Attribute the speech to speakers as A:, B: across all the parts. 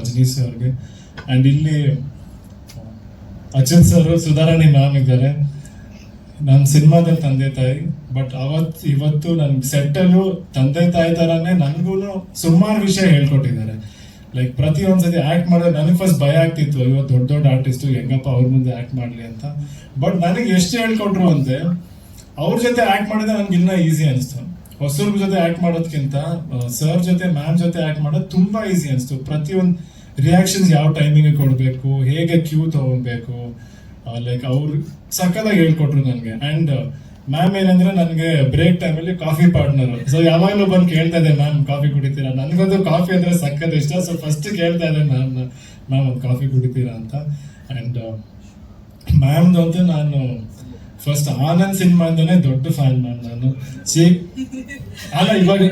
A: ಅಜನೀಶ್ ಅವ್ರಿಗೆ ಆ್ಯಂಡ್ ಇಲ್ಲಿ Aceh sir Sudharani ma'am ಇದ್ದಾರೆ. ನನ್ನ ಸಿನಿಮಾದಲ್ಲಿ ತಂದೆ ತಾಯಿ ಬಟ್ ಅವತ್ತು ಇವತ್ತು ನನ್ನ ಸೆಟ್ಟಲ್ಲೂ ತಂದೆ ತಾಯಿ ಥರನೇ ನನಗೂ ಸುಮಾರು ವಿಷಯ ಹೇಳ್ಕೊಟ್ಟಿದ್ದಾರೆ. ಲೈಕ್ ಪ್ರತಿಯೊಂದ್ಸತಿ ಆ್ಯಕ್ಟ್ ಮಾಡಿದ್ರೆ ನನಗೆ ಫಸ್ಟ್ ಭಯ ಆಗ್ತಿತ್ತು ಇವತ್ತು ದೊಡ್ಡ ದೊಡ್ಡ ಆರ್ಟಿಸ್ಟು ಹೆಂಗಪ್ಪ ಅವ್ರ ಮುಂದೆ ಆ್ಯಕ್ಟ್ ಮಾಡಲಿ ಅಂತ. ಬಟ್ ನನಗೆ ಎಷ್ಟು ಹೇಳ್ಕೊಟ್ರು ಅಂತೆ ಅವ್ರ ಜೊತೆ ಆ್ಯಕ್ಟ್ ಮಾಡಿದ್ರೆ ನನ್ಗೆ ಇನ್ನೂ ಈಸಿ ಅನಿಸ್ತು. ಹೊಸಬ್ರ ಜೊತೆ ಆಕ್ಟ್ ಮಾಡೋದಕ್ಕಿಂತ ಸರ್ ಜೊತೆ ಮ್ಯಾಮ್ ಜೊತೆ ಆಕ್ಟ್ ಮಾಡೋದು ತುಂಬಾ ಈಸಿ ಅನಿಸ್ತು. ಪ್ರತಿಯೊಂದು ರಿಯಾಕ್ಷನ್ಸ್ ಯಾವ ಟೈಮಿಂಗ್ ಕೊಡಬೇಕು, ಹೇಗೆ ಕ್ಯೂ ತಗೊಬೇಕು ಲೈಕ್ ಅವ್ರು ಸಕ್ಕದಾಗಿ ಹೇಳ್ಕೊಟ್ರು ನನಗೆ. ಅಂಡ್ ಮ್ಯಾಮ್ ಏನಂದ್ರೆ ನನಗೆ ಬ್ರೇಕ್ ಟೈಮಲ್ಲಿ ಕಾಫಿ ಪಾರ್ಟ್ನರ್ ಸೊ ಯಾವಾಗಲೂ ಬಂದು ಕೇಳ್ತಾ ಇದೆ ಮ್ಯಾಮ್ ಕಾಫಿ ಕುಡಿತೀರಾ? ನನಗಂತೂ ಕಾಫಿ ಅಂದ್ರೆ ಸಕ್ಕತ್ ಇಷ್ಟ. ಸೊ ಫಸ್ಟ್ ಕೇಳ್ತಾ ಇದೆ ಮ್ಯಾಮ್ ಮ್ಯಾಮ್ ಒಂದು ಕಾಫಿ ಕುಡಿತೀರಾ? ಅಂತ. ಅಂಡ್ ಮ್ಯಾಮ್ದು ಅಂತೂ ನಾನು ಫಸ್ಟ್ ಆನಂದ್ ಸಿನಿಮಾಯಿಂದನೇ ದೊಡ್ಡ ಫ್ಯಾನ್ ಮ್ಯಾಮ್ ನಾನು. ಚಿಕ್ ಅಲ್ಲ ಇವಾಗ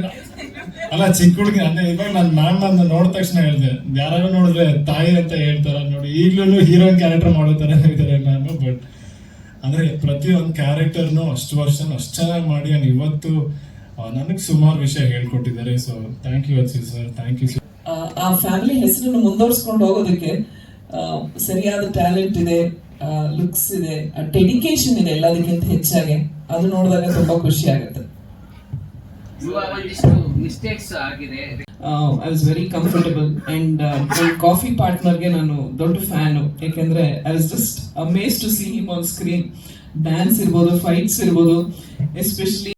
A: ಅಲ್ಲ ಚಿಕ್ಕ ಹುಡುಗಿ ಅಂದ್ರೆ ಇವಾಗ ನಾನು ಮ್ಯಾಮ್ ನನ್ನ ನೋಡಿದ ತಕ್ಷಣ ಹೇಳಿದೆ ಯಾರು ನೋಡಿದ್ರೆ ತಾಯಿ ಅಂತ ಹೇಳ್ತಾರ ನೋಡಿ ಈಗ್ಲೂ ಹೀರೋಯಿನ್ ಕ್ಯಾರೆಕ್ಟರ್ ಮಾಡೋ ತರ ಇದ್ದಾರೆ ಮ್ಯಾಮ್ ಬಟ್ ಅಂದ್ರೆ ಪ್ರತಿಯೊಂದು ಕ್ಯಾರೆಕ್ಟರ್ನು ಅಷ್ಟು ವರ್ಷ ಅಷ್ಟು ಚೆನ್ನಾಗಿ ಮಾಡಿ ನಾನು ಇವತ್ತು ನನಗೆ ಸುಮಾರು ವಿಷಯ ಹೇಳ್ಕೊಟ್ಟಿದ್ದಾರೆ so thank you Achchu sir thank you
B: ಆ, ಫ್ಯಾಮಿಲಿ ಹೆಸರನ್ನು ಮುಂದುವರ್ಸ್ಕೊಂಡು ಹೋಗೋದಕ್ಕೆ ಸರಿಯಾದ ಟ್ಯಾಲೆಂಟ್ ಇದೆ ಲುಕ್ಸ್ ಇದೆ ಡೆಡಿಕೇಶನ್ ಇದೆ ಎಲ್ಲದಕ್ಕಿಂತ ಹೆಚ್ಚಾಗಿ. ಅದು ನೋಡಿದಾಗ ತುಂಬಾ ಖುಷಿ ಆಗುತ್ತೆ. I was very comfortable and coffee ಪಾರ್ಟ್ನರ್ಗೆ ನಾನು ದೊಡ್ಡ ಫ್ಯಾನು ಯಾಕೆಂದ್ರೆ I was just amazed to see him on screen dance ಇರ್ಬೋದು ಫೈಟ್ಸ್ ಇರ್ಬೋದು ಎಸ್ಪೆಷಲಿ